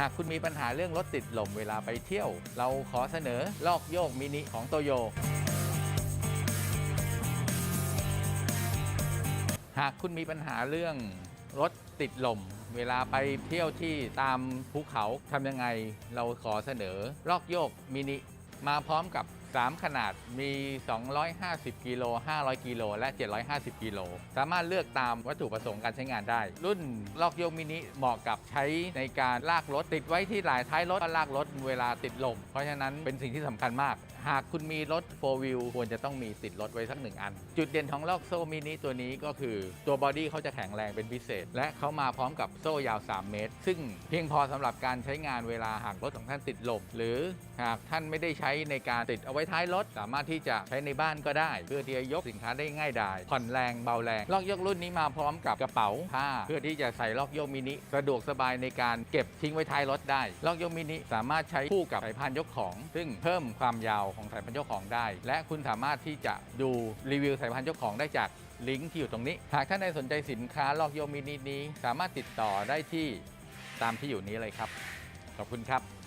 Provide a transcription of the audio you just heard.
หากคุณมีปัญหาเรื่องรถติดลมเวลาไปเที่ยว เราขอเสนอลอกโยกมินิของโตโยหากคุณมีปัญหาเรื่องรถติดลม เวลาไปเที่ยวที่ตามภูเขาทำยังไง เราขอเสนอลอกโยกมินิมาพร้อมกับ 3 ขนาดมี 250 กิโล 500 กิโล และ 750 กิโล สามารถเลือกตามวัตถุประสงค์การใช้งานได้ รุ่นลอกโยกมินิเหมาะกับใช้ในการลากรถ ติดไว้ที่หลายท้ายรถก็ลากรถเวลาติดลม เพราะฉะนั้นเป็นสิ่งที่สำคัญมาก หากคุณมีรถ4 w h e e l ควรจะต้องมีติดรถไว้สักหนึ่งอัน จุดเด่นของลอกโซ่มินิตัวนี้ก็คือตัวบอดี้เขาจะแข็งแรงเป็นพิเศษ และเขามาพร้อมกับโซ่ยาว 3 เมตร ซึ่งเพียงพอสำหรับการใช้งานเวลาหากรถของท่านติดลมหรือหากท่านไม่ได้ใช้ในการติดเอาไว้ท้ายรถ สามารถที่จะใช้ในบ้านก็ได้ เพื่อที่จะยกสินค้าได้ง่ายดายผ่อนแรงเบาแรงลอกยกรุ่นนี้มาพร้อมกับกระเป๋าผ้าเพื่อที่จะใส่ลอกยกมินิสะดวกสบายในการเก็บทิ้งไว้ท้ายรถได้ลอกยกมินิสามารถใช้คู่กับสายพานยกของ ซึ่งเพิ่มความยาวของสายพานยกของได้ และคุณสามารถที่จะดูรีวิวสายพานยกของได้จากลิงก์ที่อยู่ตรงนี้ หากท่านใดสนใจสินค้าลอกโยกมินินี้ สามารถติดต่อได้ที่ตามที่อยู่นี้เลยครับ ขอบคุณครับ